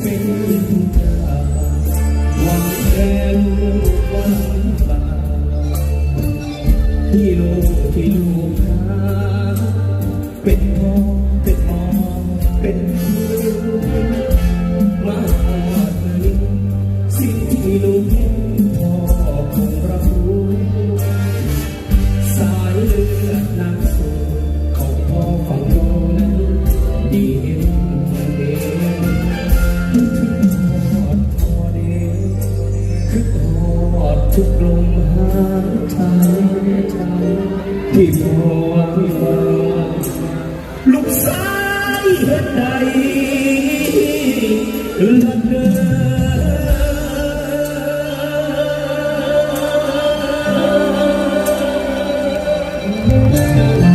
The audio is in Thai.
เป็นเจ้าวันแรมวันบาที่โลกที่ลูกค้าเป็นมองเป็นมองเป็นมือมาหอดนี้สิ่งที่ลูก ทุกลมหายใจที่พอที่พอลูกสายเห็นใดลันเดิน